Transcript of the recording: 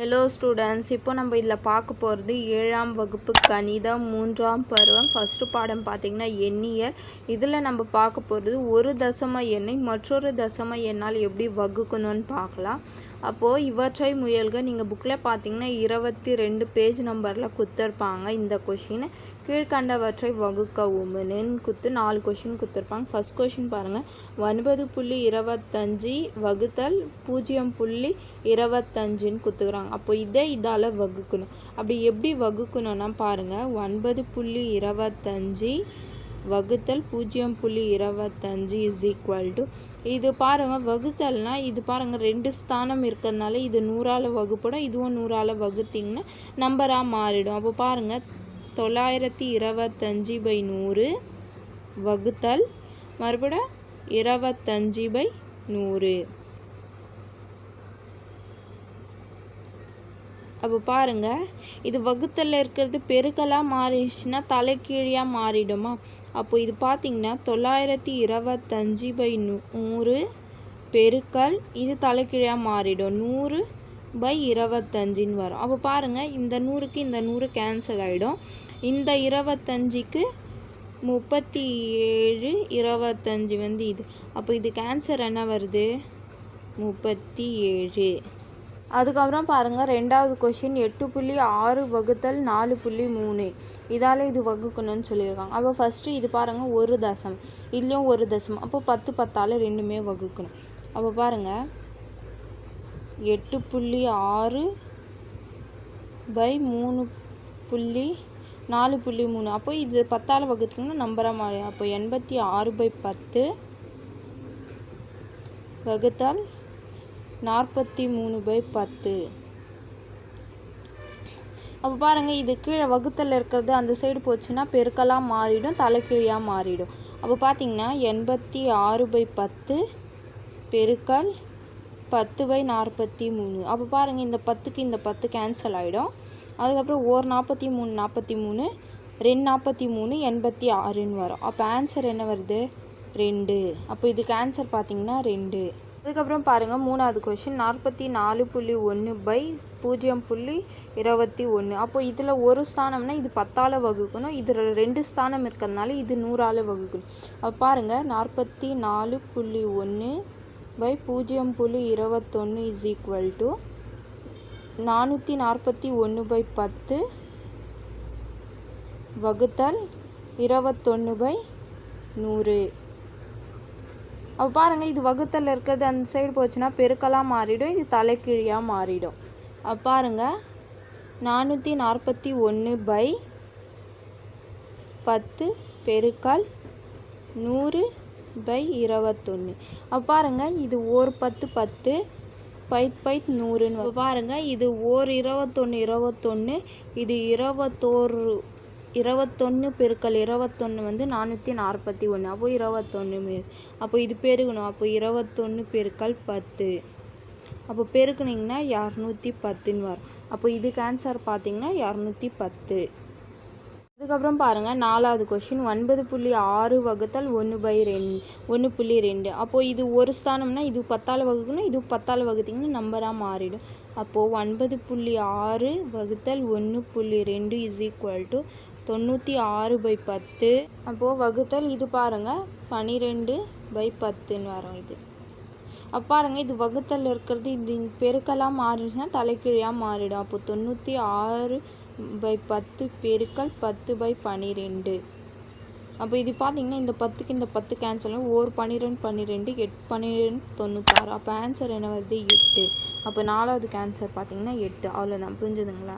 Hello students இப்போ நம்ம இதில் பார்க்க போகிறது ஏழாம் வகுப்பு கணிதம் மூன்றாம் பருவம் ஃபஸ்ட்டு பாடம் பார்த்திங்கன்னா எண்ணியல். இதில் நம்ம பார்க்க போகிறது ஒரு தசம எண்ணை மற்றொரு தசம எண்ணால் எப்படி வகுக்கணும்னு பார்க்கலாம். அப்போது இவற்றை முயல்க. நீங்கள் புக்கில் பார்த்தீங்கன்னா இருபத்தி ரெண்டு பேஜ் நம்பரில் குத்துருப்பாங்க இந்த கொஷின் கீழ்கண்டவற்றை வகுக்கவும்னு குத்து நாலு கொஷின் கொடுத்துருப்பாங்க ஃபஸ்ட் கொஷின் பாருங்கள் ஒன்பது புள்ளி இருபத்தஞ்சி வகுத்தல் பூஜ்ஜியம் புள்ளி இருபத்தஞ்சின்னு குத்துக்கிறாங்க. அப்போ இதே இதால் வகுக்கணும். அப்படி எப்படி வகுக்கணும்னா பாருங்கள் ஒன்பது புள்ளி இருபத்தஞ்சி வகுத்தல் பூஜ்ஜியம் புள்ளி இருபத்தஞ்சு இஸ் ஈக்குவல் டு இது பாருங்கள் வகுத்தல்னா இது பாருங்கள் ரெண்டு ஸ்தானம் இருக்கிறதுனால இது நூறால் வகுப்படும் இதுவும் நூறால் வகுத்திங்கன்னா நம்பராக மாறிடும். அப்போ பாருங்கள் தொள்ளாயிரத்தி இருபத்தஞ்சி பை நூறு வகுத்தல் மறுபடியும் இருபத்தஞ்சி பை நூறு. அப்போ பாருங்கள் இது வகுத்தலில் இருக்கிறது பெருக்கலாக மாறிடுச்சுன்னா தலைக்கீழியாக மாறிடுமா? அப்போ இது பார்த்திங்கன்னா தொள்ளாயிரத்தி இருபத்தஞ்சி பை நூறு பெருக்கல் இது தலைக்கீழாக மாறிடும். நூறு பை இருபத்தஞ்சின்னு வரும். அப்போ பாருங்கள் இந்த நூறுக்கு இந்த நூறு கேன்சல் ஆகிடும் இந்த இருபத்தஞ்சிக்கு முப்பத்தி ஏழு இருபத்தஞ்சி வந்து இது. அப்போ இது கேன்சர் என்ன வருது? முப்பத்தி ஏழு அதுக்கப்புறம் பாருங்கள் ரெண்டாவது கொஷின் எட்டு புள்ளி ஆறு வகுத்தல் நாலு புள்ளி மூணு. இதால் இது வகுக்கணும்னு சொல்லியிருக்காங்க. அப்போ ஃபஸ்ட்டு இது பாருங்கள் ஒரு தசம். இதுலேயும் ஒரு தசம். அப்போ பத்து பத்தால் ரெண்டுமே வகுக்கணும். அப்போ பாருங்கள் எட்டு புள்ளி ஆறு பை மூணு புள்ளி நாலு புள்ளி மூணு. அப்போ இது பத்தால் வகுத்துக்கணும் நம்பராக மாதிரி அப்போ எண்பத்தி ஆறு பை பத்து வகுத்தால் நாற்பத்தி மூணு பை பத்து. அப்போ பாருங்கள் இது கீழே வகுத்தல் இருக்கிறது அந்த சைடு போச்சுன்னா பெருக்கலாக மாறிடும் தலைக்கீழியாக மாறிடும். அப்போ பார்த்தீங்கன்னா எண்பத்தி ஆறு பை பத்து பெருக்கல் பத்து பை நாற்பத்தி மூணு. அப்போ பாருங்கள் இந்த பத்துக்கு இந்த பத்து கேன்சல் ஆகிடும் அதுக்கப்புறம் ஓர் நாற்பத்தி மூணு நாற்பத்தி மூணு ரெண்டு நாற்பத்தி மூணு எண்பத்தி ஆறுன்னு வரும். அப்போ ஆன்சர் என்ன வருது? ரெண்டு. அப்போ இதுக்கு ஆன்சர் பார்த்தீங்கன்னா ரெண்டு. அதுக்கப்புறம் பாருங்கள் மூணாவது கொஷின் நாற்பத்தி நாலு புள்ளி ஒன்று பை பூஜ்ஜியம் புள்ளி இருபத்தி ஒன்று அப்போ இதில் ஒரு ஸ்தானம்னா இது பத்தால் வகுக்கணும். இதில் ரெண்டு ஸ்தானம் இருக்கிறதுனால இது நூறால் வகுக்கணும். அப்போ பாருங்கள் நாற்பத்தி நாலு புள்ளி ஒன்று பை பூஜ்ஜியம் புள்ளி இருபத்தொன்று இஸ் ஈக்குவல் டு நானூற்றி நாற்பத்தி ஒன்று பை பத்து வகுத்தல் இருபத்தொன்று பை நூறு. அப்போ பாருங்கள் இது வகுத்தல் இருக்கிறது அந்த சைடு போச்சுன்னா பெருக்கலாக மாறிடும் இது தலைக்கீழியாக மாறிடும். அப்போ பாருங்கள் நானூற்றி நாற்பத்தி ஒன்று பை பத்து பெருக்கல் நூறு பை இருபத்தொன்று அப்போ பாருங்கள் இது ஒரு பத்து பத்து பைத் பைத் நூறுன்னு பாருங்கள் இது ஓர் இருபத்தொன்று இருபத்தொன்று இது இருபத்தோரு இருபத்தொன்று பெருக்கல் இருபத்தொன்று வந்து நானூற்றி நாற்பத்தி ஒன்று. அப்போ இருபத்தொன்று அப்போ இது பெருகணும். அப்போ இருபத்தொன்று பெருக்கல் பத்து. அப்போ பெருக்குனிங்கன்னா இரநூத்தி பத்துன்னு வரும். அப்போ இதுக்கு ஆன்சர் பார்த்தீங்கன்னா இரநூத்தி பத்து. அதுக்கப்புறம் பாருங்கள் நாலாவது கொஷின் ஒன்பது புள்ளி ஆறு வகுத்தல் ஒன்று பை ரெண்டு ஒன்று புள்ளி ரெண்டு. அப்போது இது ஒரு ஸ்தானம்னா இது பத்தால் வகுக்கணும். இது பத்தால் வகுத்திங்கன்னா நம்பராக மாறிடும். அப்போது ஒன்பது புள்ளி ஆறு வகுத்தல் ஒன்று புள்ளி ரெண்டு இஸ் ஈக்குவல் டு தொண்ணூற்றி ஆறு பை பத்து. அப்போது வகுத்தல் இது பாருங்கள் பன்னிரெண்டு பை பத்துன்னு வரும் இது. அப்போ பாருங்கள் இது வகுத்தல் இருக்கிறது இது பெருக்கலாக மாறிடுச்சுன்னா தலைக்கீழியாக மாறிடும். அப்போ தொண்ணூற்றி ஆறு பை பத்து பெருக்கல் பத்து பை பன்னிரெண்டு அப்போ இது பார்த்தீங்கன்னா இந்த பத்துக்கு இந்த பத்து கேன்சல் ஒரு பன்னிரெண்டு பன்னிரெண்டு எட்டு பன்னிரெண்டு தொண்ணூற்றாறு அப்போ ஆன்சர் என்ன வருது? எட்டு. அப்போ நாலாவது கேன்சர் பார்த்தீங்கன்னா எட்டு. அவ்வளோதான் புரிஞ்சுதுங்களா?